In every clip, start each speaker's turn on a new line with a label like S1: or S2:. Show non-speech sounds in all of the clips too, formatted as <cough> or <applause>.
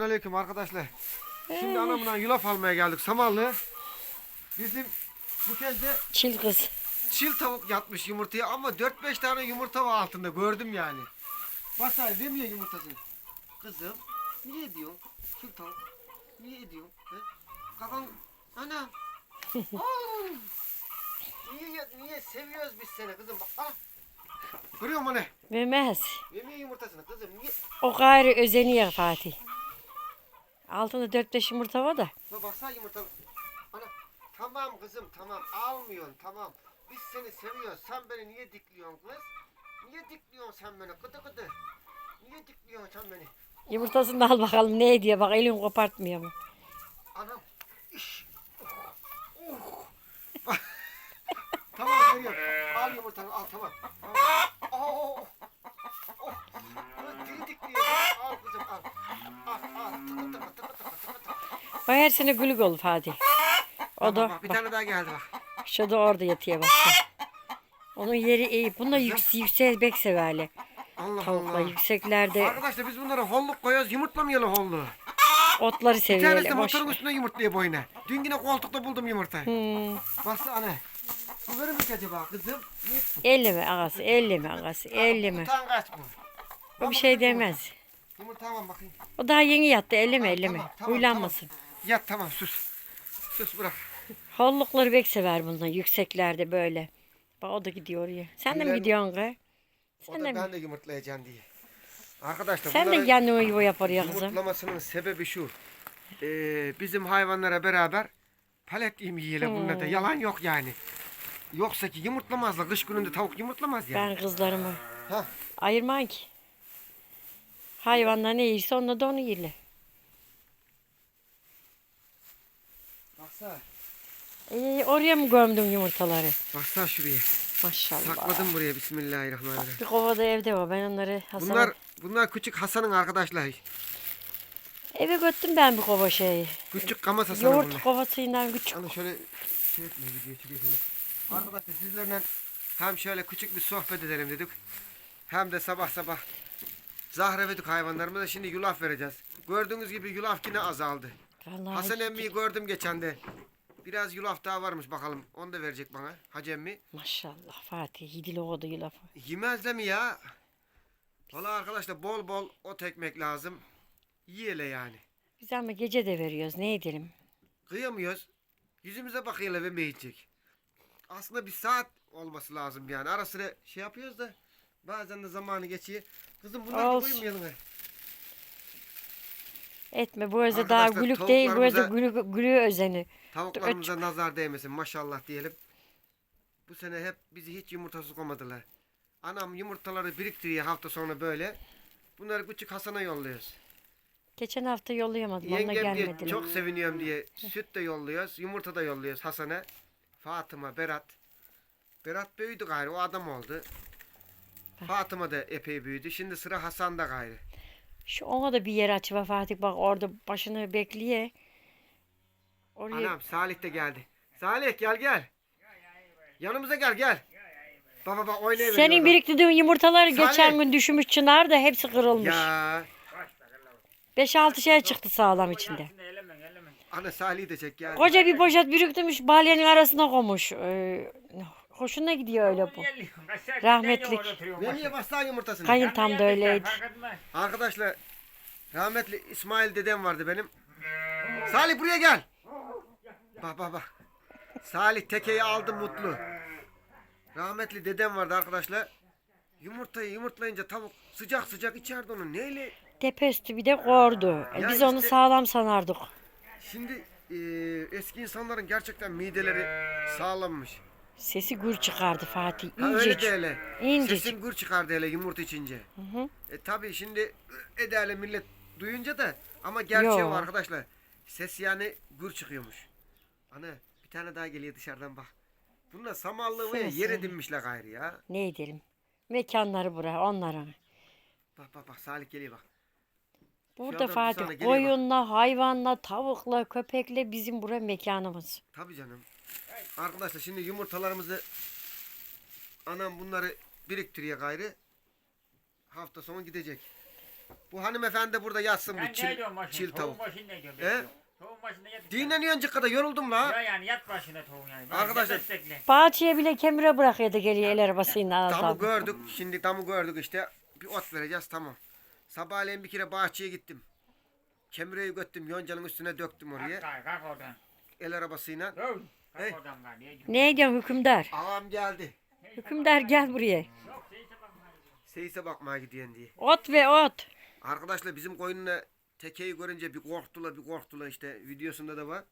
S1: Aleyküm arkadaşlar. Şimdi anamla yulaf almaya geldik Samallı. Bizim bu kez de
S2: Çil kız.
S1: çil tavuk yatmış yumurtaya ama 4-5 tane yumurta var altında gördüm yani. Basay vermiyor yumurtasını. Kızım niye ediyorsun? Çil tavuk. Niye ediyorsun? He? Kakan anam. <laughs> Oo! niye, niye seviyoruz biz seni kızım bak. Al. Görüyor musun ne?
S2: Vermez.
S1: Vermiyor yumurtasını kızım. Niye?
S2: O gayrı özeniyor Fatih. Altında dört beş yumurta var da.
S1: Bak baksana yumurta. Ana tamam kızım tamam almıyorsun tamam. Biz seni seviyoruz. Sen beni niye dikliyorsun kız? Niye dikliyorsun sen beni kıdı kıdı? Niye dikliyorsun sen beni?
S2: Yumurtasını da al bakalım ne ediyor bak elin kopartmıyor mu?
S1: Anam. iş. Oh. Oh. <laughs> tamam veriyorum. Al yumurtanı al tamam. tamam. Oh. Diri dikliyor. Al kızım al. Al al. Tıkı tıkı tıkı tıkı tıkı tıkı.
S2: O her sene gülük olur Fatih. O da
S1: bak, bir
S2: bak,
S1: tane daha geldi bak.
S2: şu da orada yatıyor bak. Onun yeri iyi. Bunlar yüksek, yüksek bek severler.
S1: Allah
S2: Tavuklar
S1: Allah.
S2: yükseklerde
S1: Arkadaşlar biz bunlara holluk koyuyoruz yumurtlamayalım holluğu.
S2: otları
S1: Bir tanesi de
S2: seviyorlar. Boş.
S1: motorun üstünde yumurtluyor boyuna. Dün yine koltukta buldum yumurtayı.
S2: Hmm.
S1: Baksana anne. Bu verir mi ki acaba kızım? Ne?
S2: Elleme ağası, elleme ağası, elleme.
S1: Yumurtan kaç bu?
S2: O bir şey demez.
S1: Yumurta var bakayım.
S2: O daha yeni yattı, elleme
S1: Tamam,
S2: elleme.
S1: tamam, tamam,
S2: Huylanmasın.
S1: Yat tamam sus. Sus bırak.
S2: Hollukları bek sever bunlar yükseklerde böyle. Bak o da gidiyor oraya. Sen de mi gidiyorsun kız? Sen de mi?
S1: ben de yumurtlayacağım diye. Arkadaşlar
S2: Sen de kendine yuva yap oraya kızım.
S1: yumurtlamasının sebebi şu. Ee, bizim hayvanlara beraber palet yemi yiyelim bunlar da.
S2: Hmm.
S1: Yalan yok yani. Yoksa ki yumurtlamazlar. Kış gününde tavuk yumurtlamaz yani.
S2: Ben kızlarımı
S1: Hah.
S2: ayırmam ki. Hayvanlar ne yiyirse onlar da onu yerler.
S1: Baksana.
S2: Ee, oraya mı gömdün yumurtaları?
S1: Baksana şuraya.
S2: Maşallah.
S1: Sakladım buraya. Bismillahirrahmanirrahim.
S2: Bir kovada evde var. Ben onları Hasan'a...
S1: Bunlar bunlar küçük Hasan'ın arkadaşları.
S2: Eve götürdüm ben bir kova şeyi.
S1: Küçük kamas Hasan'ın
S2: Yoğurt
S1: bunlar.
S2: kovasından küçük.
S1: Hani şöyle şey etmeyi video çekelim. Arkadaşlar sizlerle hem şöyle küçük bir sohbet edelim dedik. Hem de sabah sabah zahrevedik hayvanlarımıza şimdi yulaf vereceğiz. Gördüğünüz gibi yulaf yine azaldı.
S2: Vallahi
S1: Hasan emmiyi gördüm geçen de. Biraz yulaf daha varmış bakalım. Onu da verecek bana. Hacı emmi.
S2: Maşallah Fatih. Yedili oldu yulafı.
S1: Yemez de mi ya? Valla arkadaşlar bol bol ot ekmek lazım. Yiyele yani.
S2: Biz ama gece de veriyoruz. Ne edelim?
S1: Kıyamıyoruz. Yüzümüze bakıyla ve yiyecek. Aslında bir saat olması lazım yani. Ara sıra şey yapıyoruz da bazen de zamanı geçiyor. Kızım bunları
S2: Olsun.
S1: koyayım yanına.
S2: Etme bu öze daha
S1: Arkadaşlar,
S2: gülük değil. Bu öze
S1: tavuklarımıza-
S2: gülük, gülüğü özeni.
S1: Tavuklarımıza nazar değmesin maşallah diyelim. Bu sene hep bizi hiç yumurtasız koymadılar. Anam yumurtaları biriktiriyor hafta sonu böyle. Bunları küçük Hasan'a yolluyoruz.
S2: Geçen hafta yollayamadım. Onunla
S1: Yengem diye
S2: gelmediler.
S1: çok seviniyorum diye süt de yolluyoruz. Yumurta da yolluyoruz Hasan'a. Fatıma, Berat. Berat büyüdü gayrı o adam oldu. Fatıma da epey büyüdü. Şimdi sıra Hasan'da gayrı.
S2: Şu ona da bir yer aç be Fatih. Bak orada başını bekliyor. Oraya
S1: Anam Salih de geldi. Salih gel gel. Yanımıza gel gel. Baba bak oynayıver.
S2: Senin biriktirdiğin yumurtaları
S1: Salih.
S2: geçen gün düşmüş çınar da hepsi kırılmış.
S1: Ya.
S2: 5-6 şey çıktı sağlam içinde.
S1: Ana Salih'i de çek gel.
S2: Koca bir poşet biriktirmiş balyanın arasına koymuş. Ee, hoşuna gidiyor öyle bu. Rahmetlik.
S1: Ne niye bastı yumurtasını?
S2: Kayın tam da öyleydi.
S1: Arkadaşlar rahmetli İsmail dedem vardı benim. Salih buraya gel. Bak bak bak. Salih tekeyi aldı mutlu. Rahmetli dedem vardı arkadaşlar. Yumurtayı yumurtlayınca tavuk sıcak sıcak içerdi onu. Neyle?
S2: Tepe üstü bir de kordu. E,
S1: Ya
S2: biz onu
S1: işte-
S2: sağlam sanardık.
S1: Şimdi e, eski insanların gerçekten mideleri sağlammış.
S2: Sesi gür çıkardı Fatih.
S1: Ha öyle de
S2: İyice.
S1: hele.
S2: İncecik.
S1: Sesin gür çıkardı hele yumurta içince.
S2: Hı hı.
S1: E tabi şimdi ederle millet duyunca da ama gerçeği
S2: Yo.
S1: var arkadaşlar. Ses yani gür çıkıyormuş. Ana bir tane daha geliyor dışarıdan bak. Bunlar samallığı var ya yer edinmişler gayrı ya.
S2: Ne edelim? Mekanları bura onların.
S1: Bak bak bak Salih geliyor bak.
S2: Burada
S1: adam bir
S2: Fatih
S1: geliyor bak.
S2: koyunla, hayvanla, tavukla, köpekle bizim bura mekanımız.
S1: Tabi canım. Arkadaşlar şimdi yumurtalarımızı anam bunları biriktiriyor gayrı. Hafta sonu gidecek. Bu hanımefendi burada yatsın
S3: ne
S1: çil, çil tavuk.
S3: başında.
S1: He?
S3: Tavuğun başında yat.
S1: Dinleniyorsun kadar yoruldum la.
S3: Ya yani yat başına tavuğun yani. Bak,
S1: Arkadaşlar-.
S2: Bahçeye bile kemire bırakıyordu geliyor el arabasıyla adam.
S1: gördük. Şimdi damı gördük işte. Bir ot vereceğiz tamam. Sabahleyin bir kere bahçeye gittim. Kemireyi göttüm. Yoncanın üstüne döktüm oraya.
S3: Kalk kalk oradan.
S1: El arabasıyla.
S3: Dur.
S1: Hey.
S3: Ne diyorsun?
S2: Ne diyorsun hükümdar?
S1: Ağam geldi.
S2: Hükümdar gel buraya.
S3: Seyise bakma.
S1: Seyise bakmaya gidiyorsun diye.
S2: Ot ve ot.
S1: Arkadaşlar bizim koyunla tekeyi görünce bir korktular bir korktular işte videosunda da var.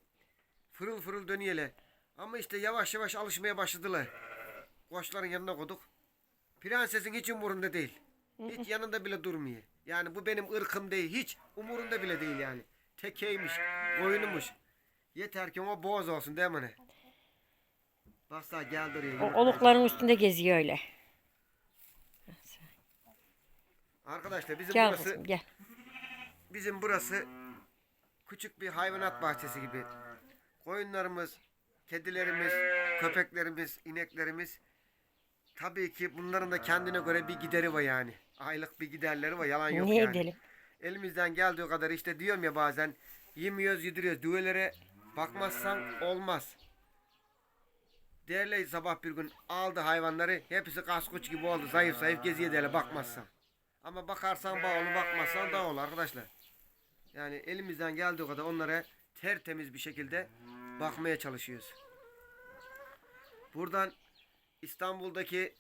S1: Fırıl fırıl dönüyeler. Ama işte yavaş yavaş alışmaya başladılar. Koçların yanına koyduk. Prensesin hiç umurunda değil. Hiç yanında bile durmuyor. Yani bu benim ırkım değil. Hiç umurunda bile değil yani. Tekeymiş, koyunumuş. Yeter ki o boğaz olsun değil mi ne? Geldi oraya.
S2: O olukların üstünde geziyor öyle.
S1: Arkadaşlar bizim
S2: Gel
S1: burası
S2: kızım gel.
S1: Bizim burası küçük bir hayvanat bahçesi gibi. Koyunlarımız, kedilerimiz, köpeklerimiz, ineklerimiz. Tabii ki bunların da kendine göre bir gideri var yani. Aylık bir giderleri var. Yalan yok
S2: Ne
S1: yani.
S2: edelim?
S1: Elimizden geldiği kadar işte diyorum ya bazen yemiyoruz, yediriyoruz. Düvelere bakmazsan olmaz. Değerli sabah bir gün aldı hayvanları. Hepsi kaskuç gibi oldu. Zayıf zayıf geziyor derler bakmazsan. Ama bakarsan bağlı bakmazsan da olur arkadaşlar. Yani elimizden geldiği kadar onlara tertemiz bir şekilde bakmaya çalışıyoruz. Buradan İstanbul'daki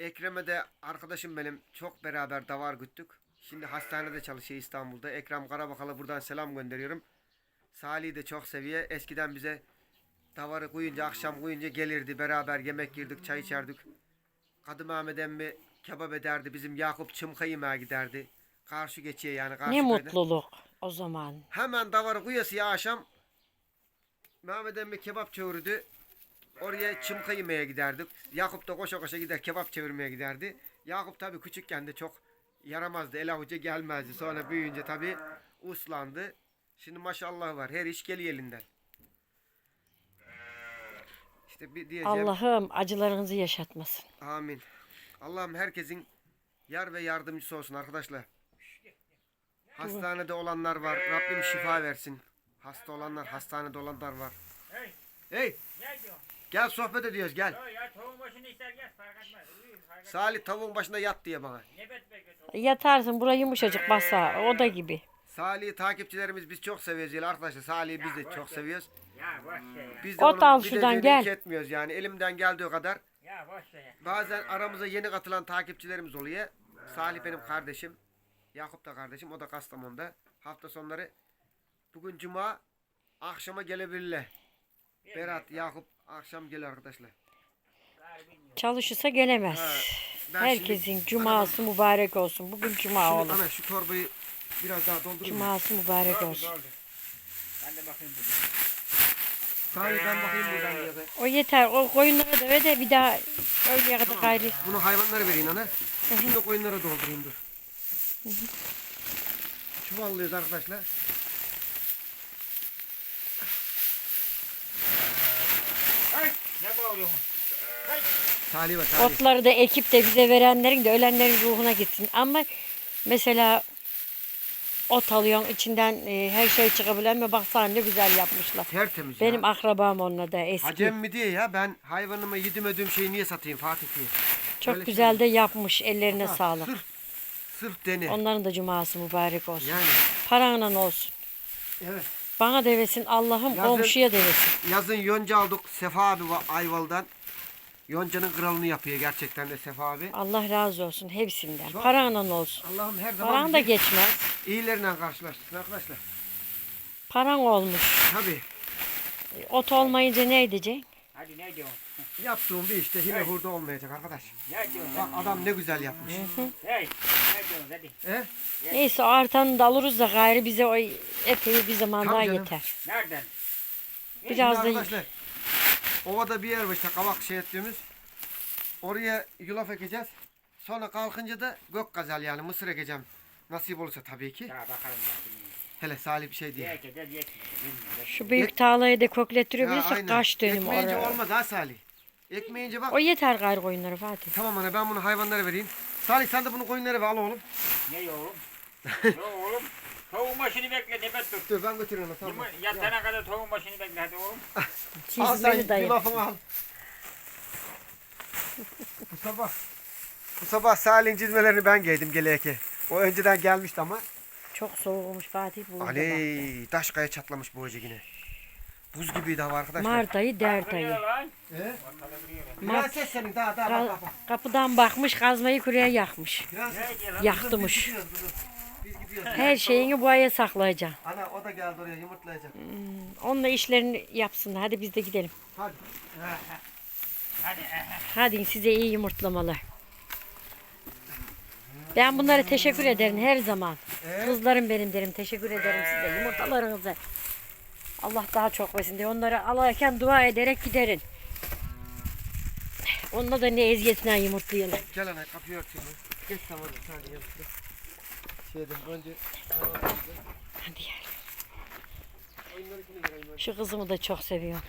S1: Ekrem'e de arkadaşım benim çok beraber davar güttük. Şimdi hastanede çalışıyor İstanbul'da. Ekrem Karabakal'a buradan selam gönderiyorum. Salih'i de çok seviyor. Eskiden bize davarı koyunca akşam koyunca gelirdi. Beraber yemek yerdik, çay içerdik. Kadı Mehmet emmi kebap ederdi. Bizim Yakup çımka yemeğe giderdi. Karşı geçiyor yani. Karşı
S2: Ne
S1: köyden.
S2: mutluluk o zaman.
S1: Hemen davarı kuyası ya akşam. Mehmet emmi kebap çevirdi. Oraya çımka yemeye giderdik. Yakup da koşa koşa gider kebap çevirmeye giderdi. Yakup tabii küçükken de çok yaramazdı. El avuca gelmezdi. Sonra büyüyünce tabii uslandı. Şimdi maşallah var. Her iş geliyor elinden. İşte bir diyeceğim.
S2: Allah'ım acılarınızı yaşatmasın.
S1: Amin. Allah'ım herkesin yar ve yardımcısı olsun arkadaşlar. Hastanede olanlar var. Rabbim şifa versin. Hasta olanlar, hastanede olanlar var.
S3: Hey.
S1: Hey,
S3: Ne diyorsun?
S1: gel sohbet ediyoruz gel.
S3: Ya tavuğun başında ister gel fark etmez. Uyur fark etmez.
S1: Salih tavuğun başında yat diye bana.
S3: Nefes bekle tavuğun.
S2: Yatarsın buraya yumuşacık basa o da gibi.
S1: Salih'i takipçilerimiz biz çok seviyoruz yani arkadaşlar. Salih'i biz de çok seviyoruz.
S3: Ya boş ver ya.
S1: Biz de
S2: Ot
S1: onu
S2: al
S1: bir
S2: şuradan,
S1: de
S2: gel.
S1: etmiyoruz yani. Elimden geldiği kadar.
S3: Ya boş ver ya.
S1: Bazen aramıza yeni katılan takipçilerimiz oluyor. Salih benim kardeşim. Yakup da kardeşim. O da Kastamonu'da. Hafta sonları. Bugün cuma. Akşama gelebilirler. Berat, Yakup akşam gel arkadaşlar.
S2: Çalışırsa gelemez.
S1: Ben şimdi-
S2: Herkesin cuması mübarek olsun. Bugün cuma
S1: Şimdi
S2: oğlum.
S1: ana şu torbayı biraz daha doldurayım. mı?
S2: Cuması mübarek olsun.
S3: Ben de bakayım bugün.
S1: Salih ben bakayım buradan diye. de.
S2: O yeter. O koyunlara da ve de bir daha öyle kadar gayri.
S1: Bunu hayvanlara vereyim ana. Şimdi koyunlara doldurayım dur. Çuvallıyoruz arkadaşlar.
S3: Hey. Ne bağırıyorsun?
S1: Salih ve Salih.
S2: Otları da ekip de bize verenlerin de ölenlerin ruhuna gitsin. Ama mesela ot alıyorsun içinden e, her şey çıkabilen mi baksana ne güzel yapmışlar.
S1: Tertemiz
S2: Benim
S1: ya.
S2: akrabam onunla da eski.
S1: Hacem mi diye ya ben hayvanıma yedim ödüm şeyi niye satayım Fatih diye.
S2: Çok
S1: öyle
S2: güzel de yapmış. Ellerine
S1: Ha,
S2: sağlık.
S1: Sırf, sırf dene.
S2: Onların da cuması mübarek olsun.
S1: Yani
S2: Paranla olsun.
S1: evet.
S2: Bana devesin Allah'ım komşuya devesin.
S1: Yazın yonca aldık Sefa abi var Ayvalı'dan. Yonca'nın kralını yapıyor gerçekten de Sefa abi.
S2: Allah razı olsun hepsinden.
S1: Çok-
S2: Paranla olsun.
S1: Allah'ım her zaman
S2: Paran da
S1: bizi
S2: geçmez.
S1: iyilerine karşılaştırsın arkadaşlar.
S2: Paran olmuş.
S1: Tabii
S2: Ot olmayınca ne edeceksin?
S3: Hadi ne diyorsun?
S1: yaptığım bir işte hile
S3: Evet.
S1: hurda olmayacak arkadaş.
S3: Ne diyorsun?
S1: Bak adam ne güzel yapmış.
S3: Hey. Ne diyorsun hadi.
S1: He?
S2: Neyse o artanı da alırız da gayrı bize o epey bir zaman
S1: Tabii
S2: daha
S1: canım.
S2: yeter.
S3: Nereden?
S2: Biraz
S1: Şimdi
S2: da
S1: arkadaşlar ovada bir yer var işte kavak şey ettiğimiz. Oraya yulaf ekeceğiz. Sonra kalkınca da gök gazel yani mısır ekeceğim. Nasip olursa tabii ki.
S3: Ya bakalım da. bilmiyorum.
S1: Hele Salih bir şey diye.
S3: Ye eder yetmedi. Bilmiyorum.
S2: şu büyük tarlayı da
S1: Ya,
S2: koklettirebilirsek
S1: aynen.
S2: kaç dönüm
S1: Ekmeyince
S2: oraya.
S1: olmaz ha Salih. Ekmeyince bak.
S2: O yeter gayrı koyunları Fatih.
S1: Tamam anne ben bunu hayvanlara vereyim. Salih sen de bunu koyunlara ver al oğlum.
S3: Ne yorum? Yo oğlum. <laughs> Tavuğun başını bekle nefes tut.
S1: Dur ben götürüyorum onu tamam.
S3: Yatana kadar tavuğun başını bekle hadi oğlum.
S1: Al
S2: Çizmeli
S1: sen bir lafını al. bu sabah bu sabah Salih'in çizmelerini ben giydim geleyke. O önceden gelmişti ama.
S2: Çok soğuk olmuş Fatih bu.
S1: Ali taş kaya çatlamış bu hoca yine. Buz gibiydi hava arkadaşlar.
S2: Mart ayı, dert ayı.
S1: He?
S2: Mart
S1: senin daha daha bak
S2: kapıdan bakmış kazmayı kuraya yakmış.
S1: Prenses.
S3: Diyor.
S2: Her şeyini bu aya saklayacağım.
S1: Ana o da geldi oraya yumurtlayacak.
S2: Onunla işlerini yapsın. Hadi biz de gidelim.
S1: Hadi.
S3: Hadi.
S2: Hadi size iyi yumurtlamalar. Ben bunlara teşekkür ederim her zaman.
S1: Ee?
S2: Kızlarım benim derim. Teşekkür ederim size yumurtalarınıza. Allah daha çok versin diye onları alarken dua ederek giderin. Onunla da ne eziyetinden yumurtlayalım.
S1: Gel ana kapıyı örteyim. Geç sen orada sen de yanımda. Şeyden önce
S2: Hadi gel. Şu kızımı da çok seviyorum.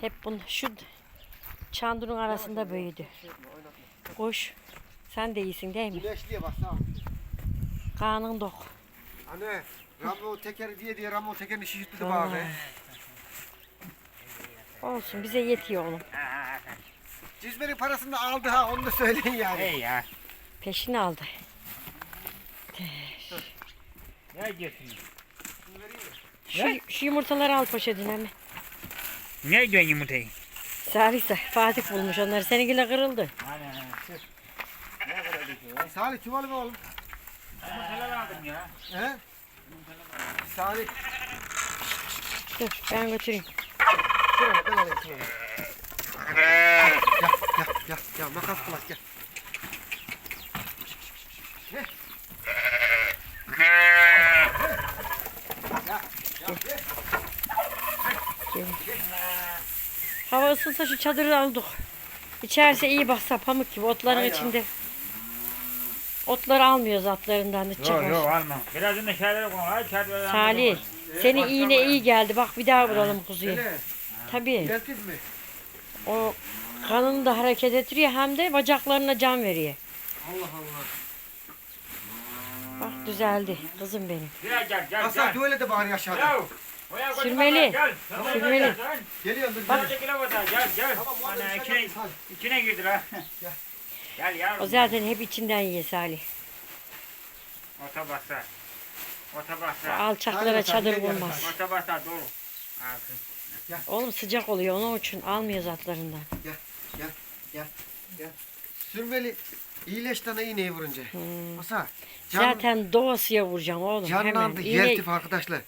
S2: Hep bunu şu çandurun arasında büyüdü. Koş. Sen de iyisin değil mi?
S1: Güneşliye bak sağ ol.
S2: Kanın dok.
S1: Anne, Ramo tekeri diye diye Ramo tekerini şişirtti bana.
S2: Olsun bize yetiyor oğlum.
S1: Cizmenin parasını aldı ha onu da söyleyin yani.
S3: Hey ya.
S2: Peşini aldı.
S3: Ne diyorsun?
S2: Şu, şu yumurtaları al poşetine mi?
S3: Ne diyorsun yumurtayı?
S2: Salih Fatih bulmuş onları. Seninkiler kırıldı.
S3: Ana. sır. Ne kadar düşüyor?
S1: Salih çuvalı mı oğlum?
S3: Yumurtalar aldım ya.
S1: He? Salih.
S2: Dur ben götüreyim.
S1: Şuraya ben alayım şuraya. Gel gel gel gel makas kulak. Gel.
S2: Hava ısınsa şu çadırı aldık. İçerisi iyi baksa pamuk gibi otların
S1: ya.
S2: içinde. Otları almıyoruz atlarından da
S3: Yok
S2: çıkmış.
S3: yok alma. Birazdan da şeylere koy. Hadi çarpıya
S2: Salih seni iğne iyi geldi. Bak bir daha vuralım kuzuyu.
S1: Öyle.
S2: Tabii.
S1: Yeltiz mi?
S2: O kanını da hareket ettiriyor hem de bacaklarına can veriyor.
S1: Allah Allah.
S2: Bak düzeldi kızım benim.
S3: Gel gel gel.
S1: Hasan
S3: gel.
S1: böyle de bağırıyor aşağıda.
S3: Gel.
S2: Sürmeli.
S3: Gel.
S2: Sürmeli.
S3: gel, gel.
S1: Geliyorum.
S3: Bak.
S1: gel.
S3: Gel gel. Ana içine, içine girdi la.
S1: Gel. <laughs>
S3: Gel yavrum.
S2: O zaten hep içinden yiyor Salih.
S3: Ota basa. Ota
S2: O
S3: basa.
S2: alçaklara çadır
S1: gel, gel.
S2: vurmaz.
S3: Ota basa doğru. Aferin.
S2: Oğlum sıcak oluyor onun için almıyoruz atlarından.
S1: Sürmeli iyileşti ana iğneyi vurunca.
S2: Hmm.
S1: Hasan. Can,
S2: Zaten doğasıya vuracağım oğlum. Hemen.
S1: canlandı
S2: İğne-
S1: yeltif arkadaşlar.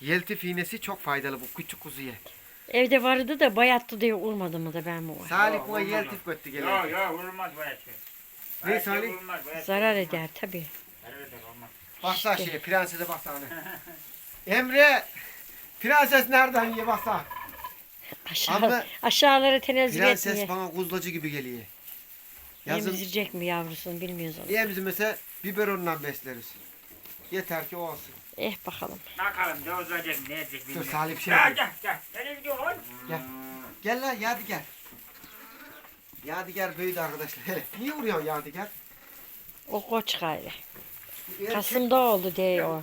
S1: Yeltif iğnesi çok faydalı bu küçük kuzuya.
S2: evde vardı da bayattı diye vurmadı mı da ben bu.
S1: Salih
S3: Yok,
S1: buna
S3: olmaz
S1: yeltif götü
S3: Yok
S1: geliyor.
S3: yok vurulmaz böyle şey.
S1: Ne
S3: Böyle şey
S1: Salih?
S3: vurulmaz, böyle şey
S2: Zarar
S3: vurulmaz.
S2: eder tabii.
S3: Zarar eder olmaz.
S1: Baksana şeye prensese baksana. <laughs> Emre. Prenses nereden yiyor baksana.
S2: Aşağı,
S1: Abla,
S2: aşağılara tenezzül
S1: Prenses
S2: etmiyor.
S1: bana kuzlacı gibi geliyor. Yazın
S2: Emzirecek mi yavrusunu bilmiyoruz onu.
S1: yemzi mesela biberonla besleriz. Yeter ki o olsun.
S2: Eh bakalım.
S3: Bakalım ne olacak ne edecek
S1: Dur
S3: bilmiyorum.
S1: Salih bir şey
S3: Gel
S1: yapayım.
S3: gel gel. Nereye gidiyorsun?
S1: Gel. Gel lan Yadigar. Yadigar büyüdü arkadaşlar. Hele, Niye vuruyorsun Yadigar?
S2: O koç gayrı.
S1: Bu erkek-
S2: Kasım'da oldu diye o.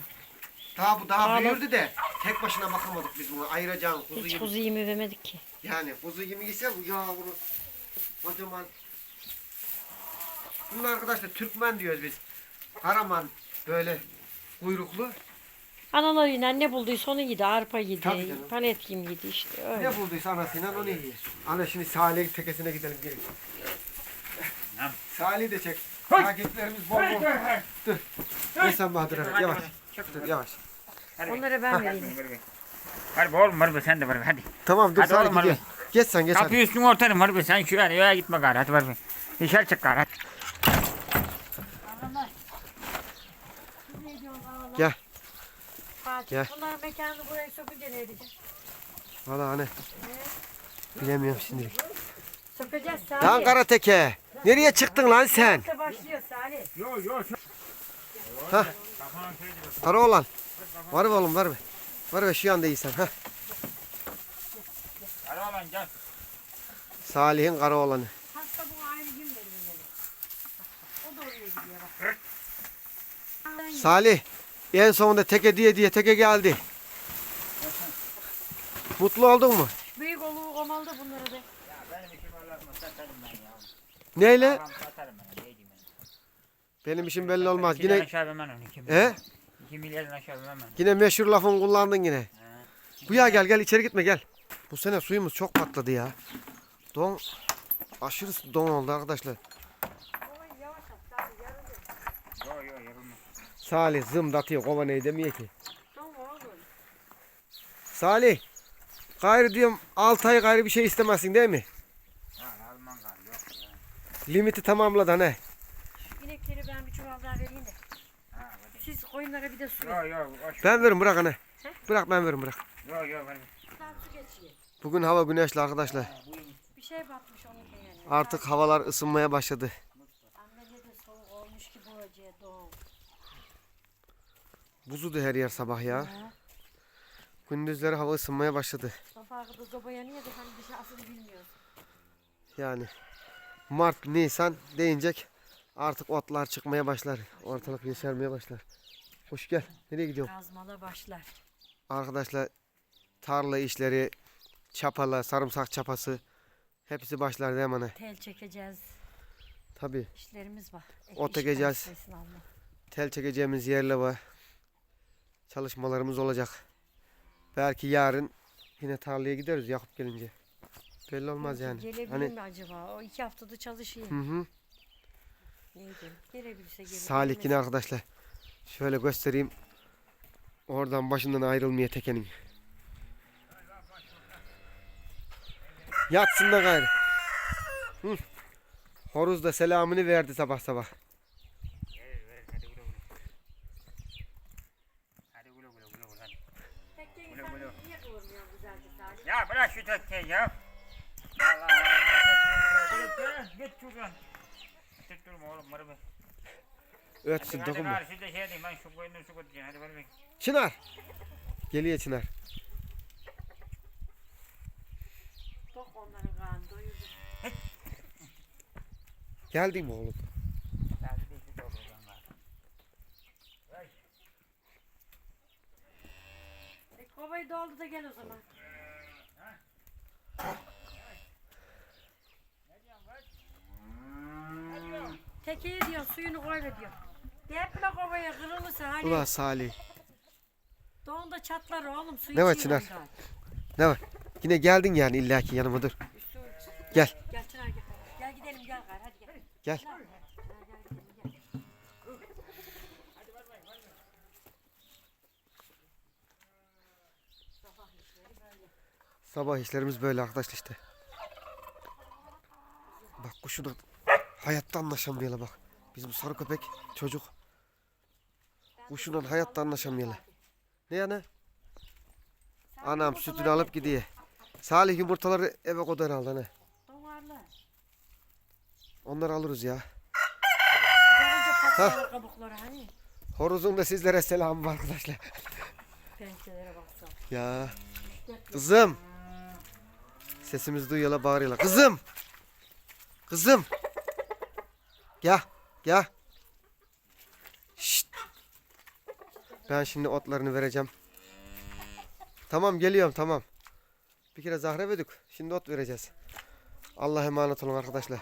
S1: Daha bu daha
S2: Daha
S1: büyürdü de tek başına bakamadık biz bunu. Ayıracağın kuzu
S2: Hiç
S1: gibi.
S2: kuzu yemi vermedik ki.
S1: Yani kuzu gibi ise bu yavru. Kocaman. Bunlar arkadaşlar Türkmen diyoruz biz. Karaman böyle kuyruklu.
S2: Analarıyla ne bulduysa onu yedi. Arpa yedi,
S1: Tabii canım.
S2: palet yedi işte öyle.
S1: Ne bulduysa anasıyla onu yiyor. Ana şimdi Salih tekesine gidelim gelin.
S3: Tamam.
S1: Salih de çek.
S3: Hoy!
S1: Takipçilerimiz bol bol.
S3: hey.
S1: Ne sen Bahadır abi yavaş. Dur yavaş.
S2: Onlara ben vereyim.
S3: hadi, hadi. Hadi oğlum hadi be, sen de var be, hadi.
S1: Tamam dur
S3: Hadi
S1: Salih
S3: oğlum,
S1: gidiyor. Geç sen geç hadi.
S3: Kapıyı üstüne ortarım hadi be, sen şu an öyle gitme gari hadi var be. Dışarı çık gari hadi.
S1: Gel.
S2: Fatih,
S1: Gel.
S2: Bunların mekanını buraya sökünce ne edeceğiz?
S1: Valla hani. Bilemiyorum şimdi.
S2: Sökeceğiz Salih.
S1: Lan karateke. Nereye çıktın lan sen?
S2: Yoksa başlıyor Salih.
S3: Yo yo. şu-
S1: Ha. Kara olan. Var mı oğlum var mı? Var mı şu anda iyisen. Ha.
S3: Hadi oğlum gel.
S1: Salih'in kara olanı.
S2: Hasta bu aynı gün verir beni. O da oraya gidiyor bak.
S1: Salih En sonunda teke diye diye teke geldi. Mutlu oldun mu?
S2: Büyük oluğu komalı da bunları da.
S3: Ya benim işim olmaz satarım ben ya.
S1: Neyle?
S3: Tamam satarım ben. Ne diyeyim.
S1: Benim işim belli olmaz.
S3: İki
S1: Yine
S3: aşağı vermem onu. iki
S1: He?
S3: milyar. İki milyardan aşağı vermem ben.
S1: yine meşhur lafını kullandın yine.
S3: He.
S1: Bu ya gel gel içeri gitme gel. Bu sene suyumuz çok patladı ya. Don aşırı don oldu arkadaşlar.
S3: Yo yo yapılmaz.
S1: Salih zım atıyor kova ne demiyor ki.
S2: Tamam oğlum.
S1: Salih gayrı diyorum 6 ay gayrı bir şey istemezsin değil mi?
S3: Ya Alman gal yok ya.
S1: Limiti tamamladın he.
S2: İnekleri ben bir çuval daha vereyim de.
S3: Ha, hadi.
S2: Siz koyunlara bir de su
S3: Yo yo boş.
S1: Ben veririm bırak anne. Bırak ben veririm bırak.
S3: Yo yo ver.
S2: Sen su geçiyor.
S1: Bugün hava güneşli arkadaşlar.
S2: Bir şey batmış onun yani.
S1: Artık havalar ısınmaya başladı.
S2: Anne ne de soğuk olmuş ki bu hocaya doğum.
S1: Buzudu her yer sabah ya. Gündüzleri hava ısınmaya başladı.
S2: Kadar soba yanıyor da hani dışarısını bilmiyoruz.
S1: Yani Mart, Nisan deyince artık otlar çıkmaya başlar. Ortalık yeşermeye başlar. Hoş gel. Nereye gidiyorsun?
S2: Kazmala başlar.
S1: Arkadaşlar tarla işleri, çapala, sarımsak çapası hepsi başlar değil mi?
S2: Tel çekeceğiz.
S1: Tabii.
S2: İşlerimiz var. Ek
S1: Ot
S2: iş
S1: ekeceğiz. Tel çekeceğimiz yerle var. Çalışmalarımız olacak. Belki yarın yine tarlaya gideriz Yakup gelince. Belli olmaz yani.
S2: Gelebilir
S1: Hani
S2: mi acaba? O iki haftada çalışayım.
S1: hı hı.
S2: Neydi? Gelebilirse gelir.
S1: Salih yine arkadaşlar. Şöyle göstereyim. Oradan başından ayrılmıyor tekenin. Yatsın da gayrı. Hı. Horuz da selamını verdi sabah sabah.
S3: Ver ver hadi güle güle. Hadi güle güle güle güle hadi.
S2: Tekken
S3: Güle
S2: sen
S3: güle.
S2: niye kıvırmıyor güzelce Salih?
S3: Ya bırak şu tekkeyi ya. Allah Allah. Git git şuradan. Git durma oğlum bana be.
S1: Ötsün
S3: Hadi
S1: dokunma.
S3: şurada şey diyeyim ben şu koyunu su koyacağım hadi bana be.
S1: Çınar. Geliyor Çınar.
S2: Tok onların kanı doyurdu.
S1: Geldin mi oğlum?
S2: E, kovayı doldu da gel o zaman. Tekeye diyor suyunu koy ve diyor. Depme kovaya kırılırsa hani
S1: Ulan Salih.
S2: doğunda çatlar oğlum suyu
S1: Ne var Çınar? Ne var? Yine geldin yani illaki yanıma dur. Gel.
S2: Gel Çınar gel. Gel gidelim gel gari hadi gel.
S1: Gel.
S2: Çınar, gel, gel gidelim gel. Sabah
S1: işlerimiz böyle arkadaşlar işte. Bak kuşu da hayatta anlaşamıyorlar bak. Bizim sarı köpek çocuk. Kuşundan hayatta anlaşamıyorlar. Ne yani? Anam sütünü alıp gidiyor. Salih yumurtaları eve koydu herhalde ne? Onları alırız ya.
S2: Hani.
S1: Horozun da sizlere selam var arkadaşlar.
S2: Pençelere.
S1: Ya kızım. Sesimizi duyuyorlar bağırıyorlar. Kızım. Kızım. Gel. Gel. Şşt. Ben şimdi otlarını vereceğim. Tamam geliyorum tamam. Bir kere zahre verdik. Şimdi ot vereceğiz. Allah'a emanet olun arkadaşlar.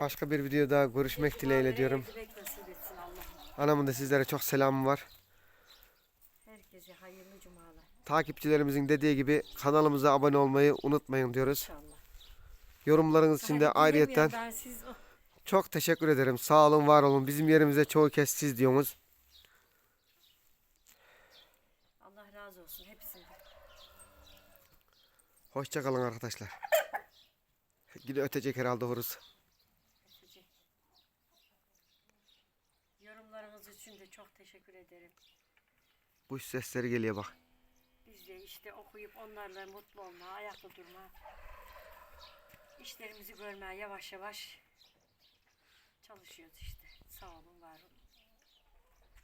S1: Başka bir video daha görüşmek dileğiyle diyorum. Anamın da sizlere çok selamı var.
S2: Herkese hayırlı cumalar.
S1: Takipçilerimizin dediği gibi kanalımıza abone olmayı unutmayın diyoruz.
S2: İnşallah.
S1: Yorumlarınız için de ayrıyetten
S2: oh,
S1: çok teşekkür ederim. Sağ olun, var olun. Bizim yerimize çoğu kez siz diyorsunuz.
S2: Allah razı olsun hepsinden.
S1: Hoşça kalın arkadaşlar. <laughs> Gide ötecek herhalde horoz.
S2: Ötecek. Yorumlarınız için de çok teşekkür ederim.
S1: Kuş sesleri geliyor bak.
S2: Biz de işte okuyup onlarla mutlu olma, ayakta durma. İşlerimizi görmeye yavaş yavaş çalışıyoruz işte. Sağ olun, var olun.